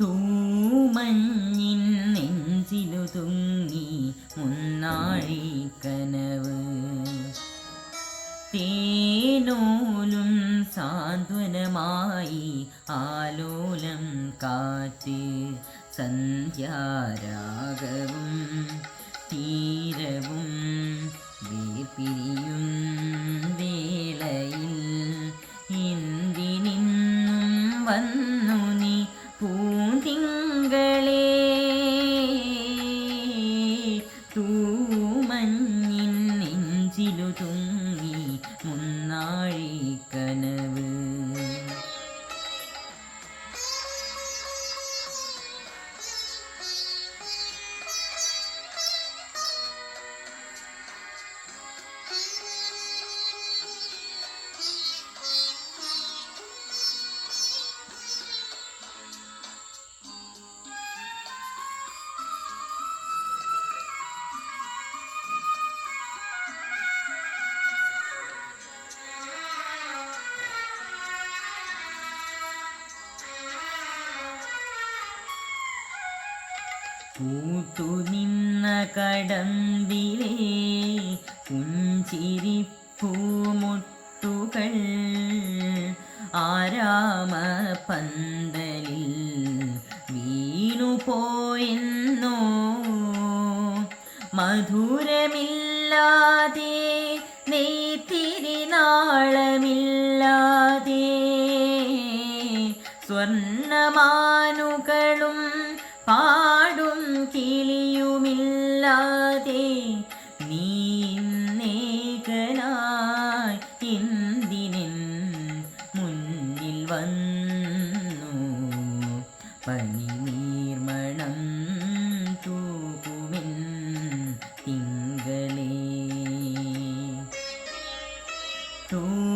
തൂമഞ്ഞിൻ നെഞ്ചിലു തുങ്ങി മുന്നാഴി കനവ്. തേനോലും സാന്ത്വനമായി ആലോലം കാറ്റ് സന്ധ്യാരാഗവും തീരവും വേർപിരിയും വേളയിൽ എന്തിനിന്നും വന്നു പൂത്തുനിന്ന കടമ്പിലേ പുഞ്ചിരിപ്പൂമുട്ടുകൾ ആരാമ പന്തലിൽ വീണുപോയെന്നോ? മധുരമില്ലാതെ നെയ്ത്തിരിനാളമില്ലാതെ സ്വർണമാനുകളും കിളിയുമില്ലാതെ നീ നേകനായി എന്തിനിൻ മുന്നിൽ വന്നു. പനി നീർമണം തൂകുമിൻ തിങ്കളേ. തൂമഞ്ഞിൻ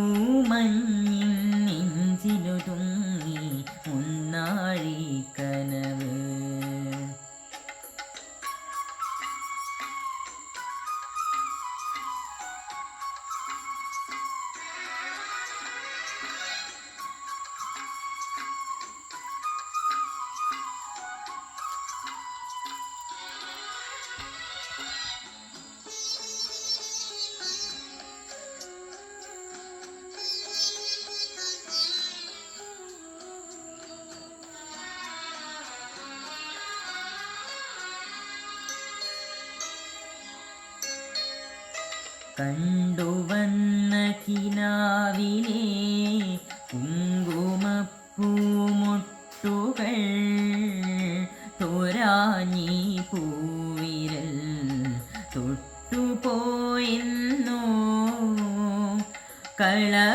കണ്ടുവന്ന കിനാവിലെ കുങ്കുമപ്പൂമുട്ടുകൾ തോരാഞ്ഞി പൂവിരൽ തൊട്ടുപോയെന്നോ. കളഭമില്ലാതെ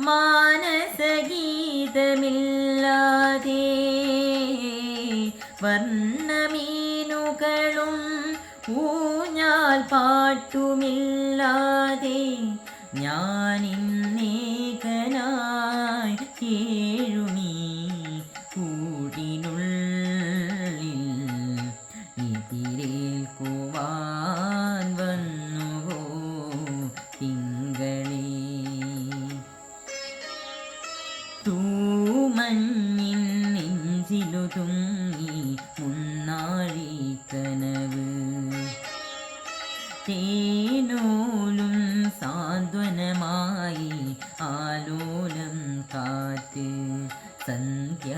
മാനസഗീതമില്ലാതെ വർണമീനുകളും ഊഞ്ഞാൽ പാട്ടുമില്ലാതെ ഞാനിന്നേകനായി ഇതിരേൽക്കുവാൻ വന്നുവോ മുന്നാഴി കനവ് തേനോലും സാന്ത്വനമായി ആലോലം കാറ്റ് സന്ധ്യാരാഗവും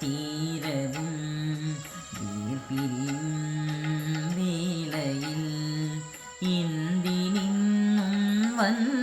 തീരവും വീർപിരിയും വേളയിൽ എന്തിനിന്നും വന്നു